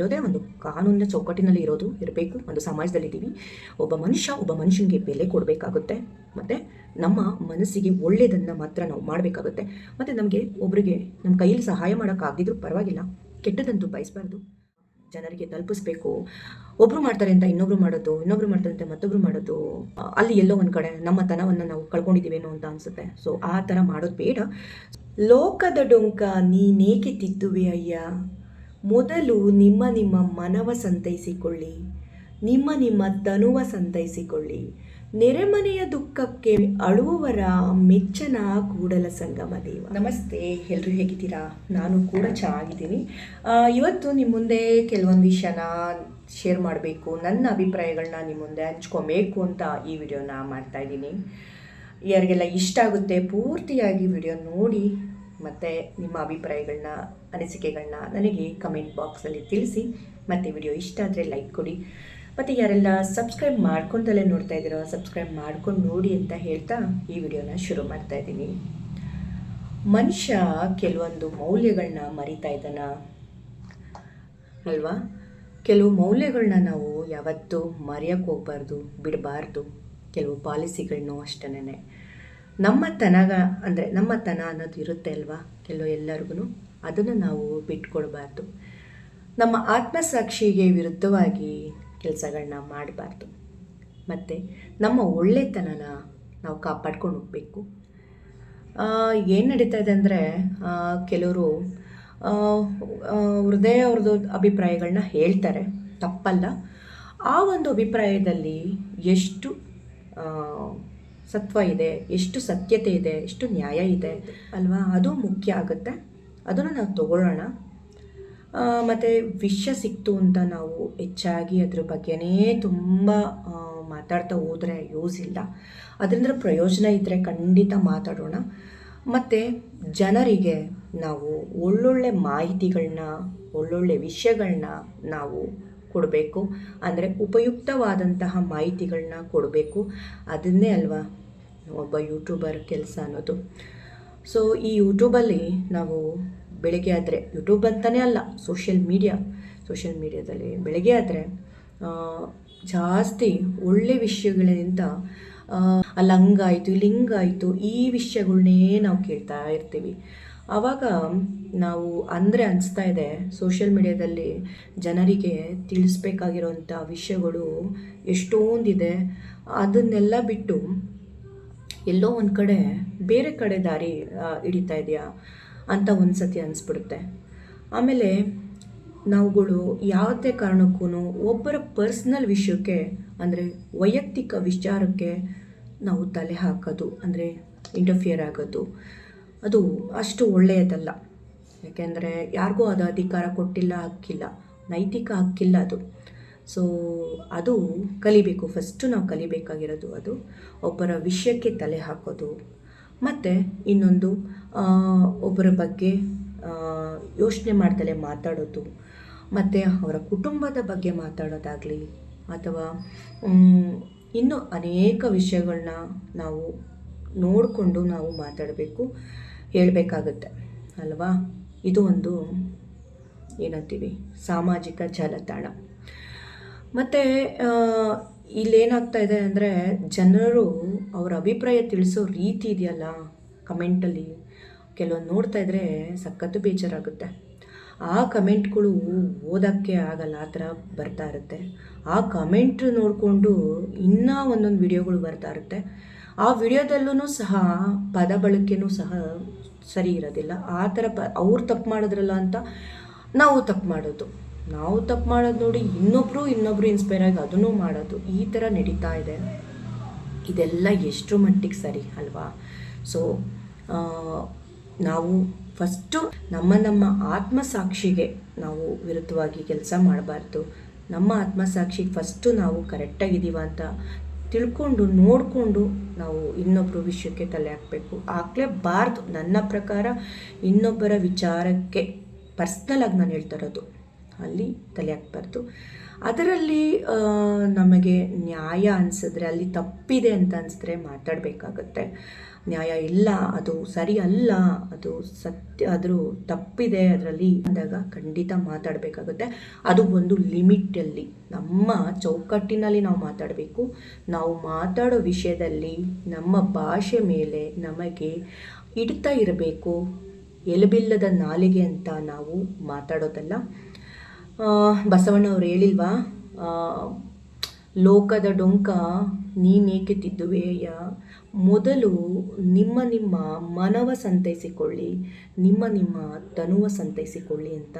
ಇರೋದೇ ಒಂದು ಕಾನೂನಿನ ಚೌಕಟ್ಟಿನಲ್ಲಿ ಇರೋದು ಇರಬೇಕು, ಒಂದು ಸಮಾಜದಲ್ಲಿದ್ದೀವಿ ಒಬ್ಬ ಮನುಷ್ಯ ಒಬ್ಬ ಮನುಷ್ಯನಿಗೆ ಬೆಲೆ ಕೊಡಬೇಕಾಗುತ್ತೆ. ಮತ್ತು ನಮ್ಮ ಮನಸ್ಸಿಗೆ ಒಳ್ಳೆಯದನ್ನು ಮಾತ್ರ ನಾವು ಮಾಡಬೇಕಾಗುತ್ತೆ. ಮತ್ತು ನಮಗೆ ಒಬ್ಬರಿಗೆ ನಮ್ಮ ಕೈಯಲ್ಲಿ ಸಹಾಯ ಮಾಡೋಕ್ಕಾಗಿದ್ರೂ ಪರವಾಗಿಲ್ಲ. ಕೆಟ್ಟದಂತೂ ಬಯಸಬಾರ್ದು. ಜನರಿಗೆ ತಲುಪಿಸ್ಬೇಕು. ಒಬ್ರು ಮಾಡ್ತಾರೆ ಅಂತ ಇನ್ನೊಬ್ರು ಮಾಡೋದು, ಇನ್ನೊಬ್ರು ಮಾಡ್ತಾರೆ ಅಂತ ಮತ್ತೊಬ್ರು ಮಾಡೋದು ಅಲ್ಲಿ ಎಲ್ಲೋ ಒಂದು ಕಡೆ ನಮ್ಮ ತನವನ್ನು ನಾವು ಕಳ್ಕೊಂಡಿದ್ದೀವೇನೋ ಅಂತ ಅನಿಸುತ್ತೆ. ಸೊ ಆ ಥರ ಮಾಡೋದು ಬೇಡ. ಲೋಕದ ಡೊಂಕ ನೀನೇಕೆ ತಿದ್ದುವೆ ಅಯ್ಯ? ಮೊದಲು ನಿಮ್ಮ ನಿಮ್ಮ ಮನವ ಸಂತೈಸಿಕೊಳ್ಳಿ. ನಿಮ್ಮ ನಿಮ್ಮ ತನುವ ಸಂತೈಸಿಕೊಳ್ಳಿ. ನೆರೆಮನೆಯ ದುಃಖಕ್ಕೆ ಅಳುವವರ ಮೆಚ್ಚನ ಕೂಡಲ ಸಂಗಮ ದೇವ. ನಮಸ್ತೆ ಎಲ್ಲರೂ ಹೇಗಿದ್ದೀರಾ? ನಾನು ಕೂಡ ಚೆನ್ನಾಗಿದ್ದೀನಿ. ಇವತ್ತು ನಿಮ್ಮ ಮುಂದೆ ಕೆಲವೊಂದು ವಿಷಯನ ಶೇರ್ ಮಾಡಬೇಕು, ನನ್ನ ಅಭಿಪ್ರಾಯಗಳನ್ನ ನಿಮ್ಮ ಮುಂದೆ ಹಂಚ್ಕೊಬೇಕು ಅಂತ ಈ ವಿಡಿಯೋನ ಮಾಡ್ತಾ ಇದ್ದೀನಿ. ಯಾರಿಗೆಲ್ಲ ಇಷ್ಟ ಆಗುತ್ತೆ, ಪೂರ್ತಿಯಾಗಿ ವಿಡಿಯೋ ನೋಡಿ ಮತ್ತು ನಿಮ್ಮ ಅಭಿಪ್ರಾಯಗಳನ್ನ, ಅನಿಸಿಕೆಗಳನ್ನ ನನಗೆ ಕಮೆಂಟ್ ಬಾಕ್ಸಲ್ಲಿ ತಿಳಿಸಿ. ಮತ್ತು ವಿಡಿಯೋ ಇಷ್ಟ ಆದರೆ ಲೈಕ್ ಕೊಡಿ. ಮತ್ತು ಯಾರೆಲ್ಲ ಸಬ್ಸ್ಕ್ರೈಬ್ ಮಾಡ್ಕೊತಲೇ ನೋಡ್ತಾ ಇದ್ದೀರೋ ಸಬ್ಸ್ಕ್ರೈಬ್ ಮಾಡ್ಕೊಂಡು ನೋಡಿ ಅಂತ ಹೇಳ್ತಾ ಈ ವಿಡಿಯೋನ ಶುರು ಮಾಡ್ತಾ ಇದ್ದೀನಿ. ಮನುಷ್ಯ ಕೆಲವೊಂದು ಮೌಲ್ಯಗಳನ್ನ ಮರಿತಾ ಇದ್ದಾನ? ಅಲ್ವಾ? ಕೆಲವು ಮೌಲ್ಯಗಳನ್ನ ನಾವು ಯಾವತ್ತೂ ಮರೆಯೋಕ್ಕೆ ಹೋಗ್ಬಾರ್ದು, ಬಿಡಬಾರ್ದು. ಕೆಲವು ಪಾಲಿಸಿಗಳನ್ನೂ ಅಷ್ಟೇ ನಮ್ಮ ತನಗ ಅಂದರೆ ನಮ್ಮ ತನ ಅನ್ನೋದು ಇರುತ್ತೆ ಅಲ್ವಾ ಕೆಲವು ಎಲ್ಲರಿಗೂ ಅದನ್ನು ನಾವು ಬಿಟ್ಕೊಡ್ಬಾರ್ದು. ನಮ್ಮ ಆತ್ಮಸಾಕ್ಷಿಗೆ ವಿರುದ್ಧವಾಗಿ ಕೆಲಸಗಳನ್ನ ಮಾಡಬಾರ್ದು. ಮತ್ತು ನಮ್ಮ ಒಳ್ಳೆತನನ ನಾವು ಕಾಪಾಡ್ಕೊಂಡು ಹೋಗಬೇಕು. ಏನು ನಡೀತಾ ಇದೆ ಅಂದರೆ ಕೆಲವರು ಹೃದಯ ಅವ್ರದ್ದು ಅಭಿಪ್ರಾಯಗಳನ್ನ ಹೇಳ್ತಾರೆ. ತಪ್ಪಲ್ಲ. ಆ ಒಂದು ಅಭಿಪ್ರಾಯದಲ್ಲಿ ಎಷ್ಟು ಸತ್ವ ಇದೆ, ಎಷ್ಟು ಸತ್ಯತೆ ಇದೆ, ಎಷ್ಟು ನ್ಯಾಯ ಇದೆ ಅಲ್ವಾ? ಅದು ಮುಖ್ಯ ಆಗುತ್ತೆ. ಅದನ್ನು ನಾವು ತಗೊಳ್ಳೋಣ. ಮತ್ತು ವಿಷಯ ಸಿಕ್ತು ಅಂತ ನಾವು ಹೆಚ್ಚಾಗಿ ಅದ್ರ ಬಗ್ಗೆನೇ ತುಂಬ ಮಾತಾಡ್ತಾ ಹೋದರೆ ಯೂಸ್ ಇಲ್ಲ. ಅದರಿಂದ ಪ್ರಯೋಜನ ಇದ್ದರೆ ಖಂಡಿತ ಮಾತಾಡೋಣ. ಮತ್ತು ಜನರಿಗೆ ನಾವು ಒಳ್ಳೊಳ್ಳೆ ಮಾಹಿತಿಗಳನ್ನ ಒಳ್ಳೊಳ್ಳೆ ವಿಷಯಗಳನ್ನ ನಾವು ಕೊಡಬೇಕು. ಅಂದರೆ ಉಪಯುಕ್ತವಾದಂತಹ ಮಾಹಿತಿಗಳನ್ನ ಕೊಡಬೇಕು. ಅದನ್ನೇ ಅಲ್ವಾ ಒಬ್ಬ ಯೂಟ್ಯೂಬರ್ ಕೆಲಸ ಅನ್ನೋದು. ಸೊ ಈ ಯೂಟ್ಯೂಬಲ್ಲಿ ನಾವು ಬೆಳಗ್ಗೆ ಆದರೆ ಯೂಟ್ಯೂಬ್ ಅಂತಲೇ ಅಲ್ಲ ಸೋಷಿಯಲ್ ಮೀಡಿಯಾ ಸೋಷಿಯಲ್ ಮೀಡಿಯಾದಲ್ಲಿ ಬೆಳಗ್ಗೆ ಆದರೆ ಜಾಸ್ತಿ ಒಳ್ಳೆ ವಿಷಯಗಳಿಂದ ಆ, ಅಲ್ಲಿ ಹಂಗಾಯಿತು ಇಲ್ಲಿ ಹಿಂಗಾಯಿತು ಈ ವಿಷಯಗಳನ್ನೇ ನಾವು ಕೇಳ್ತಾ ಇರ್ತೀವಿ. ಆವಾಗ ನಾವು ಅಂದರೆ ಅನಿಸ್ತಾ ಇದೆ ಸೋಷಿಯಲ್ ಮೀಡಿಯಾದಲ್ಲಿ ಜನರಿಗೆ ತಿಳಿಸ್ಬೇಕಾಗಿರೋಂಥ ವಿಷಯಗಳು ಎಷ್ಟೊಂದಿದೆ. ಅದನ್ನೆಲ್ಲ ಬಿಟ್ಟು ಎಲ್ಲೋ ಒಂದು ಕಡೆ ಬೇರೆ ಕಡೆ ದಾರಿ ಹಿಡಿತಾ ಇದೆಯಾ ಅಂತ ಒಂದು ಸತಿ ಅನಿಸ್ಬಿಡುತ್ತೆ. ಆಮೇಲೆ ನಾವುಗಳು ಯಾವುದೇ ಕಾರಣಕ್ಕೂ ಒಬ್ಬರ ಪರ್ಸ್ನಲ್ ವಿಷಯಕ್ಕೆ, ಅಂದರೆ ವೈಯಕ್ತಿಕ ವಿಚಾರಕ್ಕೆ ನಾವು ತಲೆ ಹಾಕೋದು, ಅಂದರೆ ಇಂಟರ್ಫಿಯರ್ ಆಗೋದು. ಅದು ಅಷ್ಟು ಒಳ್ಳೆಯದಲ್ಲ. ಯಾಕೆಂದರೆ ಯಾರಿಗೂ ಅದು ಅಧಿಕಾರ ಕೊಟ್ಟಿಲ್ಲ, ಹಕ್ಕಿಲ್ಲ. ನೈತಿಕ ಹಕ್ಕಿಲ್ಲ ಅದು. ಸೊ ಅದು ಕಲಿಬೇಕು. ಫಸ್ಟು ನಾವು ಕಲಿಬೇಕಾಗಿರೋದು ಅದು. ಒಬ್ಬರ ವಿಷಯಕ್ಕೆ ತಲೆ ಹಾಕೋದು. ಮತ್ತು ಇನ್ನೊಂದು ಒಬ್ಬರ ಬಗ್ಗೆ ಯೋಚನೆ ಮಾಡ್ದಲೇ ಮಾತಾಡೋದು. ಮತ್ತು ಅವರ ಕುಟುಂಬದ ಬಗ್ಗೆ ಮಾತಾಡೋದಾಗಲಿ ಅಥವಾ ಇನ್ನೂ ಅನೇಕ ವಿಷಯಗಳನ್ನ ನಾವು ನೋಡಿಕೊಂಡು ನಾವು ಮಾತಾಡಬೇಕು, ಹೇಳಬೇಕಾಗತ್ತೆ, ಅಲ್ವಾ? ಇದು ಒಂದು ಏನಂತೀವಿ, ಸಾಮಾಜಿಕ ಜಾಲತಾಣ. ಮತ್ತು ಇಲ್ಲೇನಾಗ್ತಾ ಇದೆ ಅಂದರೆ ಜನರು ಅವರ ಅಭಿಪ್ರಾಯ ತಿಳಿಸೋ ರೀತಿ ಇದೆಯಲ್ಲ ಕಮೆಂಟಲ್ಲಿ ಕೆಲವೊಂದು ನೋಡ್ತಾ ಇದ್ದರೆ ಸಖತ್ತು ಬೇಜಾರಾಗುತ್ತೆ. ಆ ಕಮೆಂಟ್ಗಳು ಓದೋಕ್ಕೆ ಆಗಲ್ಲ, ಆ ಥರ ಬರ್ತಾ ಇರುತ್ತೆ. ಆ ಕಮೆಂಟ್ ನೋಡಿಕೊಂಡು ಇನ್ನೂ ಒಂದೊಂದು ವಿಡಿಯೋಗಳು ಬರ್ತಾ ಇರುತ್ತೆ. ಆ ವಿಡಿಯೋದಲ್ಲೂ ಸಹ, ಪದ ಬಳಕೆನೂ ಸಹ ಸರಿ ಇರೋದಿಲ್ಲ. ಆ ಥರ ಪ, ಅವ್ರು ತಪ್ಪು ಮಾಡಿದ್ರಲ್ಲ ಅಂತ ನಾವು ತಪ್ಪು ಮಾಡೋದು. ನಾವು ತಪ್ಪು ಮಾಡೋದು ನೋಡಿ ಇನ್ನೊಬ್ಬರು ಇನ್ನೊಬ್ಬರು ಇನ್ಸ್ಪೈರ್ ಆಗಿ ಅದನ್ನು ಮಾಡೋದು. ಈ ಥರ ನಡೀತಾ ಇದೆ. ಇದೆಲ್ಲ ಎಷ್ಟು ಮಟ್ಟಿಗೆ ಸರಿ, ಅಲ್ವಾ? ಸೊ ನಾವು ಫಸ್ಟು ನಮ್ಮ ನಮ್ಮ ಆತ್ಮಸಾಕ್ಷಿಗೆ ನಾವು ವಿರುದ್ಧವಾಗಿ ಕೆಲಸ ಮಾಡಬಾರ್ದು. ನಮ್ಮ ಆತ್ಮಸಾಕ್ಷಿಗೆ ಫಸ್ಟು ನಾವು ಕರೆಕ್ಟಾಗಿದ್ದೀವ ಅಂತ ತಿಳ್ಕೊಂಡು ನೋಡಿಕೊಂಡು ನಾವು ಇನ್ನೊಬ್ಬರ ವಿಷಯಕ್ಕೆ ತಲೆ ಹಾಕಬೇಕು. ಹಾಕ್ಲೇಬಾರ್ದು ನನ್ನ ಪ್ರಕಾರ ಇನ್ನೊಬ್ಬರ ವಿಚಾರಕ್ಕೆ ಪರ್ಸ್ನಲಾಗಿ ನಾನು ಹೇಳ್ತಾ ಇರೋದು. ಅಲ್ಲಿ ತಲೆ ಹಾಕ್ಬಾರ್ದು. ಅದರಲ್ಲಿ ನಮಗೆ ನ್ಯಾಯ ಅನಿಸಿದ್ರೆ, ಅಲ್ಲಿ ತಪ್ಪಿದೆ ಅಂತ ಅನಿಸಿದ್ರೆ ಮಾತಾಡಬೇಕಾಗತ್ತೆ. ನ್ಯಾಯ ಇಲ್ಲ, ಅದು ಸರಿ ಅಲ್ಲ ಅದು ಸತ್ಯ ಅದ್ರ ತಪ್ಪಿದೆ ಅದರಲ್ಲಿ ಅಂದಾಗ ಖಂಡಿತ ಮಾತಾಡಬೇಕಾಗುತ್ತೆ. ಅದು ಒಂದು ಲಿಮಿಟಲ್ಲಿ, ನಮ್ಮ ಚೌಕಟ್ಟಿನಲ್ಲಿ ನಾವು ಮಾತಾಡಬೇಕು. ನಾವು ಮಾತಾಡೋ ವಿಷಯದಲ್ಲಿ ನಮ್ಮ ಭಾಷೆ ಮೇಲೆ ನಮಗೆ ಇಡ್ತಾ ಇರಬೇಕು, ಎಲುಬಿಲ್ಲದ ನಾಲಿಗೆ ಅಂತ ನಾವು ಮಾತಾಡೋದಲ್ಲ. ಬಸವಣ್ಣ ಬಸವಣ್ಣವ್ರು ಹೇಳಿಲ್ವಾ? ಲೋಕದ ಡೊಂಕ ನೀನೇಕೆ ತಿದ್ದುವೆಯ? ಮೊದಲು ನಿಮ್ಮ ನಿಮ್ಮ ಮನವ ಸಂತೈಸಿಕೊಳ್ಳಿ, ನಿಮ್ಮ ನಿಮ್ಮ ತನುವ ಸಂತೈಸಿಕೊಳ್ಳಿ ಅಂತ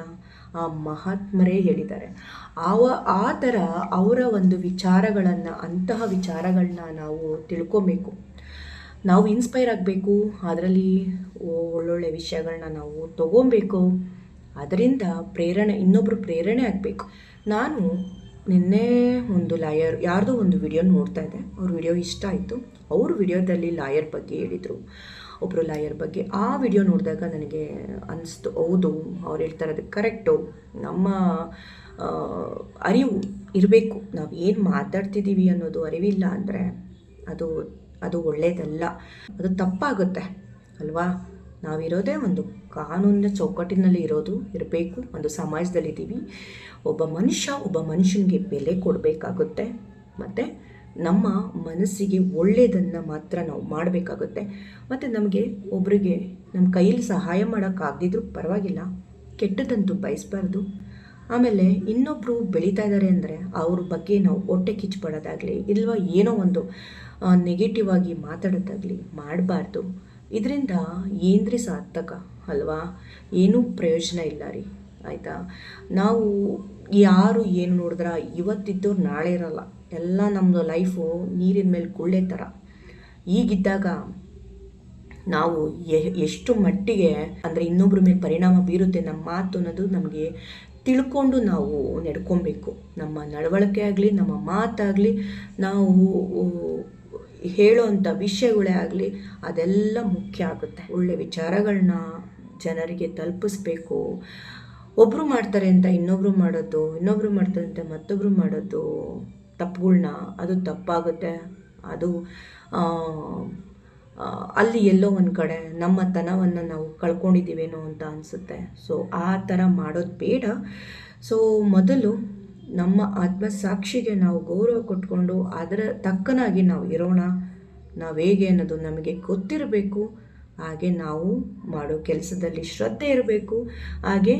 ಆ ಮಹಾತ್ಮರೇ ಹೇಳಿದ್ದಾರೆ. ಆವ ಆ ಥರ ಅವರ ಒಂದು ವಿಚಾರಗಳನ್ನು, ಅಂತಹ ವಿಚಾರಗಳನ್ನ ನಾವು ತಿಳ್ಕೊಬೇಕು. ನಾವು ಇನ್ಸ್ಪೈರ್ ಆಗಬೇಕು, ಅದರಲ್ಲಿ ಒಳ್ಳೊಳ್ಳೆ ವಿಷಯಗಳನ್ನ ನಾವು ತಗೊಬೇಕು. ಅದರಿಂದ ಪ್ರೇರಣೆ ಇನ್ನೊಬ್ಬರು ಪ್ರೇರಣೆ ಆಗಬೇಕು. ನಾನು ನಿನ್ನೆ ಒಂದು ಲಾಯರ್, ಯಾರ್ದೋ ಒಂದು ವಿಡಿಯೋ ನೋಡ್ತಾ ಇದ್ದೆ. ಅವ್ರ ವಿಡಿಯೋ ಇಷ್ಟ ಆಯಿತು. ಅವ್ರ ವಿಡಿಯೋದಲ್ಲಿ ಲಾಯರ್ ಬಗ್ಗೆ ಹೇಳಿದರು. ಒಬ್ಬರು ಲಾಯರ್ ಬಗ್ಗೆ. ಆ ವಿಡಿಯೋ ನೋಡಿದಾಗ ನನಗೆ ಅನಿಸ್ತು, ಹೌದು, ಅವ್ರು ಹೇಳ್ತಾರೆ ಅದು ಕರೆಕ್ಟು. ನಮ್ಮ ಅರಿವು ಇರಬೇಕು. ನಾವು ಏನು ಮಾತಾಡ್ತಿದ್ದೀವಿ ಅನ್ನೋದು ಅರಿವಿಲ್ಲ ಅಂದರೆ ಅದು ಅದು ಒಳ್ಳೆಯದಲ್ಲ ಅದು ತಪ್ಪಾಗುತ್ತೆ, ಅಲ್ವಾ? ನಾವಿರೋದೇ ಒಂದು ಕಾನೂನಿನ ಚೌಕಟ್ಟಿನಲ್ಲಿ ಇರೋದು ಇರಬೇಕು, ಒಂದು ಸಮಾಜದಲ್ಲಿದ್ದೀವಿ ಒಬ್ಬ ಮನುಷ್ಯ ಒಬ್ಬ ಮನುಷ್ಯನಿಗೆ ಬೆಲೆ ಕೊಡಬೇಕಾಗುತ್ತೆ. ಮತ್ತು ನಮ್ಮ ಮನಸ್ಸಿಗೆ ಒಳ್ಳೆಯದನ್ನು ಮಾತ್ರ ನಾವು ಮಾಡಬೇಕಾಗುತ್ತೆ. ಮತ್ತು ನಮಗೆ ಒಬ್ಬರಿಗೆ ನಮ್ಮ ಕೈಯಲ್ಲಿ ಸಹಾಯ ಮಾಡೋಕ್ಕಾಗದಿದ್ರೂ ಪರವಾಗಿಲ್ಲ, ಕೆಟ್ಟದಂತೂ ಬಯಸಬಾರ್ದು. ಆಮೇಲೆ ಇನ್ನೊಬ್ಬರು ಬೆಳೀತಾ ಇದ್ದಾರೆ ಅಂದರೆ ಅವ್ರ ಬಗ್ಗೆ ನಾವು ಹೊಟ್ಟೆ ಕಿಚ್ಚುಪಡೋದಾಗಲಿ ಇಲ್ವಾ ಏನೋ ಒಂದು ನೆಗೆಟಿವ್ ಆಗಿ ಮಾತಾಡೋದಾಗಲಿ ಮಾಡಬಾರ್ದು. ಇದರಿಂದ ಏನ್ರಿ ಸಾರ್ಥಕ ಅಲ್ವಾ? ಏನೂ ಪ್ರಯೋಜನ ಇಲ್ಲ ರೀ. ಆಯಿತಾ? ನಾವು ಯಾರು ಏನು ನೋಡಿದ್ರ ಇವತ್ತಿದ್ದವ್ರು ನಾಳೆ ಇರಲ್ಲ. ಎಲ್ಲ ನಮ್ಮದು ಲೈಫು ನೀರಿನ ಮೇಲೆ ಗುಳ್ಳೆ ಥರ. ಈಗಿದ್ದಾಗ ನಾವು ಎಷ್ಟು ಮಟ್ಟಿಗೆ ಅಂದರೆ ಇನ್ನೊಬ್ಬರ ಮೇಲೆ ಪರಿಣಾಮ ಬೀರುತ್ತೆ ನಮ್ಮ ಮಾತು ಅನ್ನೋದು ನಮಗೆ ತಿಳ್ಕೊಂಡು ನಾವು ನಡ್ಕೊಬೇಕು. ನಮ್ಮ ನಡವಳಿಕೆ ಆಗಲಿ, ನಮ್ಮ ಮಾತಾಗಲಿ, ನಾವು ಹೇಳೋವಂಥ ವಿಷಯಗಳೇ ಆಗಲಿ ಅದೆಲ್ಲ ಮುಖ್ಯ ಆಗುತ್ತೆ. ಒಳ್ಳೆ ವಿಚಾರಗಳನ್ನ ಜನರಿಗೆ ತಲುಪಿಸ್ಬೇಕು. ಒಬ್ಬರು ಮಾಡ್ತಾರೆ ಅಂತ ಇನ್ನೊಬ್ಬರು ಮಾಡೋದು ಇನ್ನೊಬ್ಬರು ಮಾಡ್ತಾರೆ ಅಂತ ಮತ್ತೊಬ್ಬರು ಮಾಡೋದು ತಪ್ಪುಗಳನ್ನ ಅದು ತಪ್ಪಾಗುತ್ತೆ. ಅದು ಅಲ್ಲಿ ಎಲ್ಲೋ ಒಂದು ಕಡೆ ನಮ್ಮ ತನವನ್ನು ನಾವು ಕಳ್ಕೊಂಡಿದ್ದೀವೇನೋ ಅಂತ ಅನಿಸುತ್ತೆ. ಸೊ ಆ ಥರ ಮಾಡೋದು ಬೇಡ. ಸೊ ಮೊದಲು ನಮ್ಮ ಆತ್ಮಸಾಕ್ಷಿಗೆ ನಾವು ಗೌರವ ಕೊಟ್ಕೊಂಡು ಅದರ ತಕ್ಕನಾಗಿ ನಾವು ಇರೋಣ. ನಾವು ಹೇಗೆ ಅನ್ನೋದು ನಮಗೆ ಗೊತ್ತಿರಬೇಕು. ಹಾಗೆ ನಾವು ಮಾಡೋ ಕೆಲಸದಲ್ಲಿ ಶ್ರದ್ಧೆ ಇರಬೇಕು, ಹಾಗೆ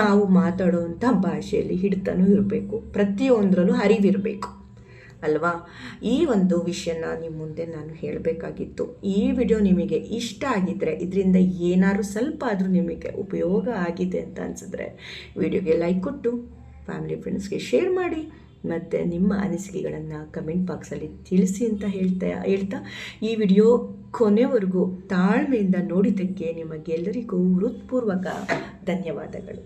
ನಾವು ಮಾತಾಡುವಂಥ ಭಾಷೆಯಲ್ಲಿ ಹಿಡಿತನೂ ಇರಬೇಕು, ಪ್ರತಿಯೊಂದರಲ್ಲೂ ಅರಿವಿರಬೇಕು, ಅಲ್ವಾ? ಈ ಒಂದು ವಿಷಯನ ನಿಮ್ಮ ಮುಂದೆ ನಾನು ಹೇಳಬೇಕಾಗಿತ್ತು. ಈ ವಿಡಿಯೋ ನಿಮಗೆ ಇಷ್ಟ ಆಗಿದ್ದರೆ ಇದರಿಂದ ಏನಾದರೂ ಸ್ವಲ್ಪ ಆದರೂ ನಿಮಗೆ ಉಪಯೋಗ ಆಗಿದೆ ಅಂತ ಅನಿಸಿದ್ರೆ, ವಿಡಿಯೋಗೆ ಲೈಕ್ ಕೊಟ್ಟು, ಫ್ಯಾಮಿಲಿ ಫ್ರೆಂಡ್ಸ್ಗೆ ಶೇರ್ ಮಾಡಿ. ಮತ್ತು ನಿಮ್ಮ ಅನಿಸಿಕೆಗಳನ್ನು ಕಮೆಂಟ್ ಬಾಕ್ಸಲ್ಲಿ ತಿಳಿಸಿ ಅಂತ ಹೇಳ್ತಾ ಹೇಳ್ತಾ ಈ ವಿಡಿಯೋ ಕೊನೆವರೆಗೂ ತಾಳ್ಮೆಯಿಂದ ನೋಡಿದ್ದಕ್ಕೆ ನಿಮಗೆಲ್ಲರಿಗೂ ಹೃತ್ಪೂರ್ವಕ ಧನ್ಯವಾದಗಳು.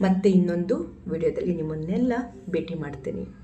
ಮತ್ತೆ ಇನ್ನೊಂದು ವಿಡಿಯೋದಲ್ಲಿ ನಿಮ್ಮನ್ನೆಲ್ಲ ಭೇಟಿ ಮಾಡ್ತೀನಿ.